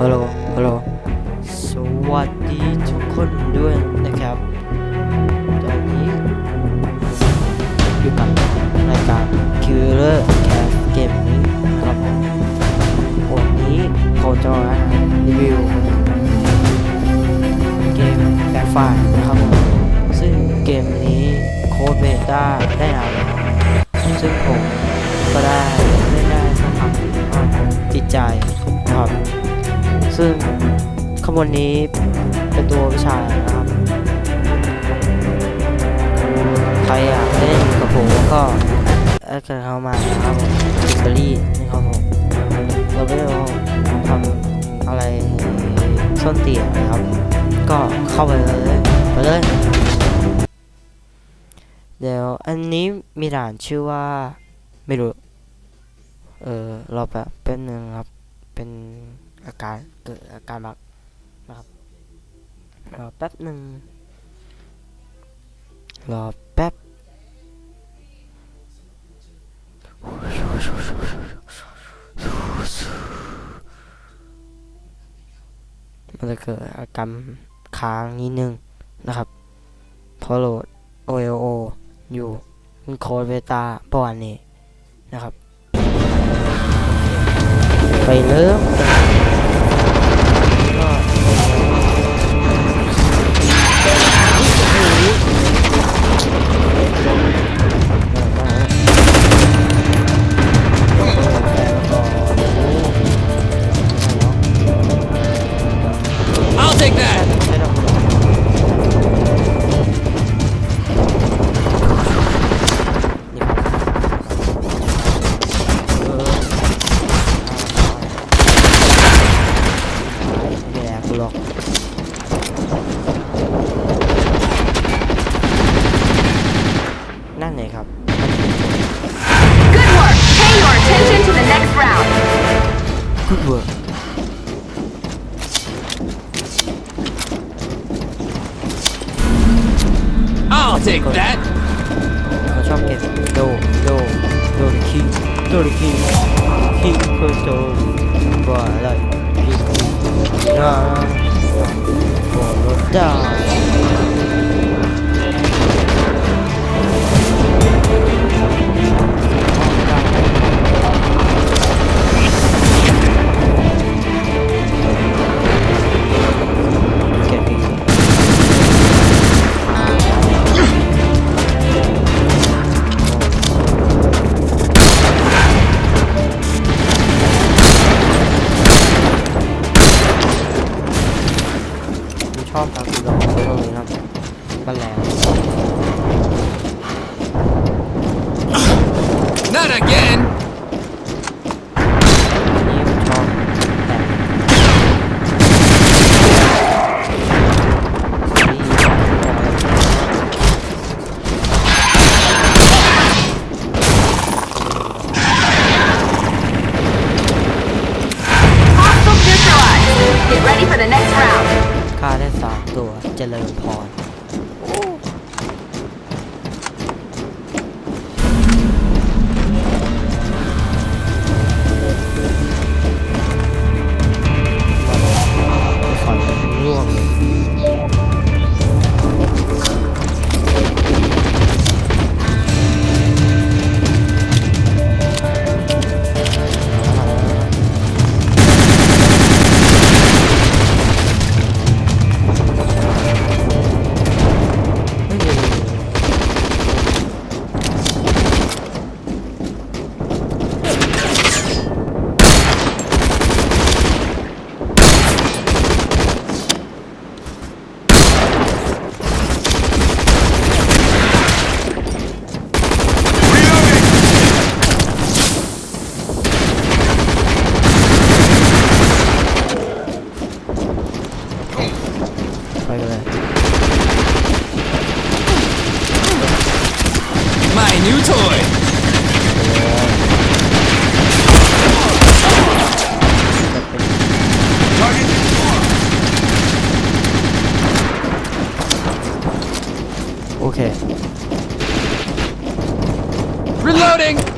ฮัลโหล ฮัลโหล สวัสดีทุกคนด้วยนะครับ ตอนนี้อยู่กับรายการ Killer Cast เกมนี้ครับผมวันนี้เขาจะมารีวิวเกมแบ็คไฟนะครับผมซึ่งเกมนี้โค้ดเบต้าได้นานแล้วซึ่งผมก็ได้เล่นได้สักพักหนึ่งก็ติดใจครับ ซึ่งขบวนนี้เป็นตัววิชานะครับ ใครอยากเล่นกับผมก็แอดกันเข้ามานะครับผมอิตาลีนะครับผมเราไม่ได้ทำอะไรส้นเตี่ยนะครับ ก็เข้าไปเลยไปเลย เดี๋ยวอันนี้มีด่านชื่อว่าไม่รู้ เออรอแป๊บแป๊บนึงครับ เป็น อาการเกิดอาการบักนะครับรอแป๊บหนึ่งรอแป๊บมันจะเกิดอาการค้างนิดนึงนะครับเพอโหลด OLO อยู่โค้ดเบต้าประวันนี้นะครับ ไปเริ่ม คิงโดลิคิงคิงเพื่อโดว่ Not again. อันนี้ผมชอบแต่นี่ Hostiles neutralized. Get ready for the next round. ฆ่าได้สามตัวเจริญพร new toy. Okay. Reloading!